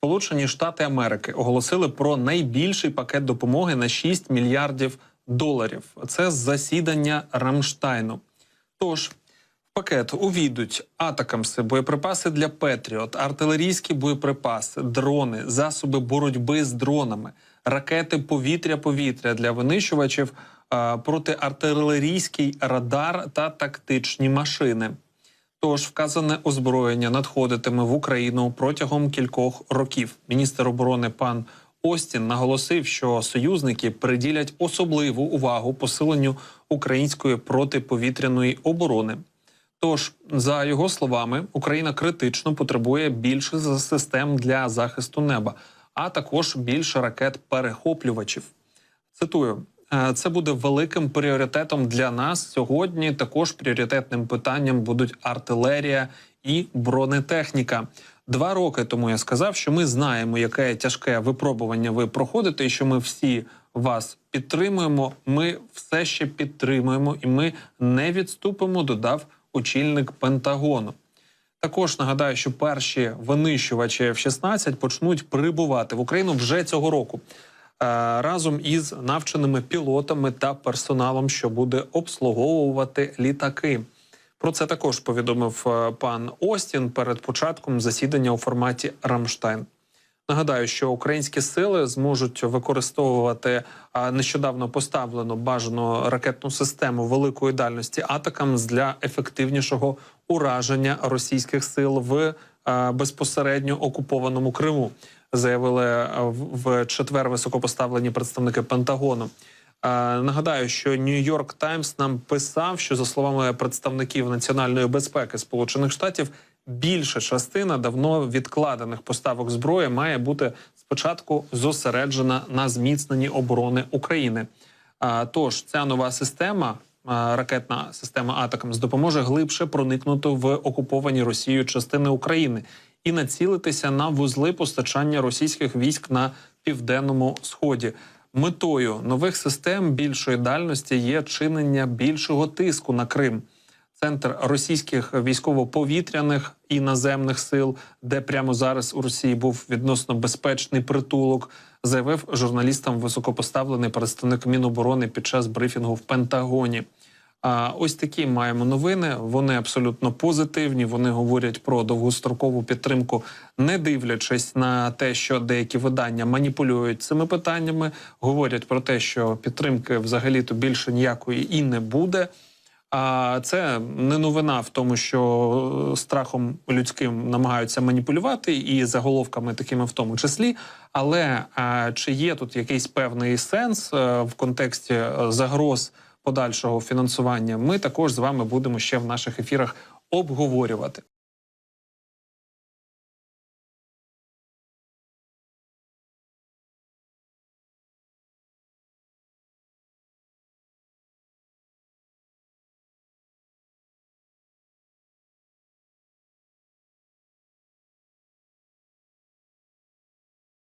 Сполучені Штати Америки оголосили про найбільший пакет допомоги на 6 мільярдів доларів. Це з засідання Рамштайну. Тож в пакет увійдуть атакамси, боєприпаси для Петріот, артилерійські боєприпаси, дрони, засоби боротьби з дронами, ракети повітря-повітря для винищувачів, протиартилерійський радар та тактичні машини. Тож вказане озброєння надходитиме в Україну протягом кількох років. Міністр оборони пан Остін наголосив, що союзники приділять особливу увагу посиленню української протиповітряної оборони. Тож, за його словами, Україна критично потребує більше систем для захисту неба, а також більше ракет-перехоплювачів. Цитую. «Е, Це буде великим пріоритетом для нас сьогодні. Також пріоритетним питанням будуть артилерія і бронетехніка. Два роки тому я сказав, що ми знаємо, яке тяжке випробування ви проходите, і що ми всі вас підтримуємо. Ми все ще підтримуємо, і ми не відступимо. Додав очільник Пентагону. Також нагадаю, що перші винищувачі F-16 почнуть прибувати в Україну вже цього року. Е, Разом із навченими пілотами та персоналом, що буде обслуговувати літаки. Про це також повідомив е, пан Остін перед початком засідання у форматі Рамштайн. Нагадаю, що українські сили зможуть використовувати нещодавно поставлену бажану ракетну систему великої дальності атакам для ефективнішого ураження російських сил в безпосередньо окупованому Криму. Заявили в- в четвер високопоставлені представники Пентагону. Е, Нагадаю, що Нью-Йорк Таймс нам писав, що за словами представників національної безпеки Сполучених Штатів, більша частина давно відкладених поставок зброї має бути спочатку зосереджена на зміцненні оборони України. А, Тож ця нова система, ракетна система Атакамс, допоможе глибше проникнути в окуповані Росією частини України і націлитися на вузли постачання російських військ на південному сході. Метою нових систем більшої дальності є чинення більшого тиску на Крим. Центр російських військово-повітряних і наземних сил, де прямо зараз у Росії був відносно безпечний притулок, заявив журналістам високопоставлений представник Міноборони під час брифінгу в Пентагоні. Ось такі маємо новини. Вони абсолютно позитивні. Вони говорять про довгострокову підтримку, не дивлячись на те, що деякі видання маніпулюють цими питаннями. Говорять про те, що підтримки взагалі-то більше ніякої і не буде. А це не новина в тому, що страхом людським намагаються маніпулювати і заголовками такими в тому числі. Але а, чи є тут якийсь певний сенс е, в контексті е, загроз подальшого фінансування? Ми також з вами будемо ще в наших ефірах обговорювати.